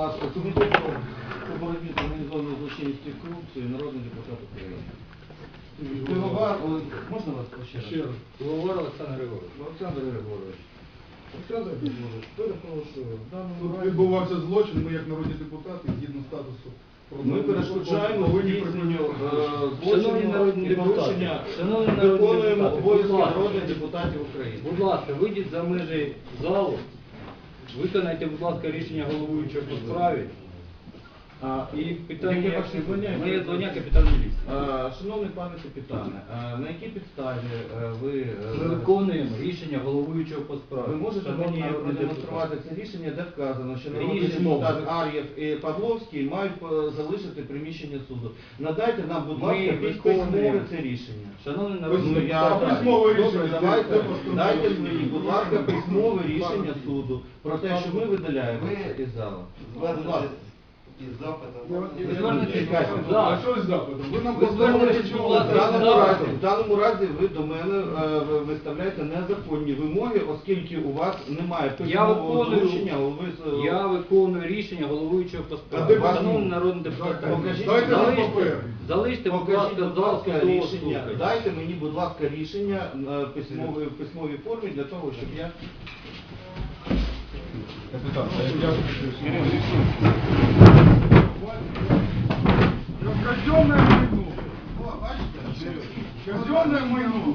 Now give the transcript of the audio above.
ласка, комітет по боротьбі з організованою злочинністю і корупцією, народний депутат України. Пивовар, Олег, можна вас ще раз? Ще раз. Говор Олександр Григорович. Олександр Григорович. Олександр Григорович, перепрошую. в даному Тут разі- відбувався злочин, ми як народні депутати, згідно статусу. Ми перешкоджаємо здійсненню е, Шановні злочину народні і депутати, порушення. шановні народні Виконуємо депутати, обов'язки будь ласка. народних депутатів України. Будь ласка, вийдіть за межі залу, виконайте, будь ласка, рішення головуючого по справі. А, і питання, Яке ваше звання? Моє звання капітан міліції. Е, Шановний пане капітане, е, на якій підставі е, ви... е, Ми виконуємо рішення головуючого по справі. Ви можете Шановні мені народні продемонструвати депутати. це рішення, де вказано, що народний Рішення. депутат Ар'єв і Павловський мають е, залишити приміщення суду. Надайте нам, будь Ми ласка, виконуємо. письмове це рішення. Народні Ну, я, депутати, письмове добре, рішення, давайте, це постанова. дайте мені, будь ласка, письмове рішення суду про те, що ми видаляємося із зала. Будь ласка. Із запитом. Звернетесь Чекайте, А що з запитом? Ви нам Ви звернетесь, чого? будь В даному Запитом. разі, в даному разі ви до мене е, ви виставляєте незаконні вимоги, оскільки у вас немає письмового виконую, зручення, ви з- я виконую рішення головуючого по А справі. де вас- Шановні народні депутати, Покажіть, Дайте нам залиште, будь Покажіть, ласка, будь зал ласка, судового рішення. слухання. Дайте мені, будь ласка, рішення е, письмової, в письмовій формі для того, щоб я... Казенное майно. Казенное майно.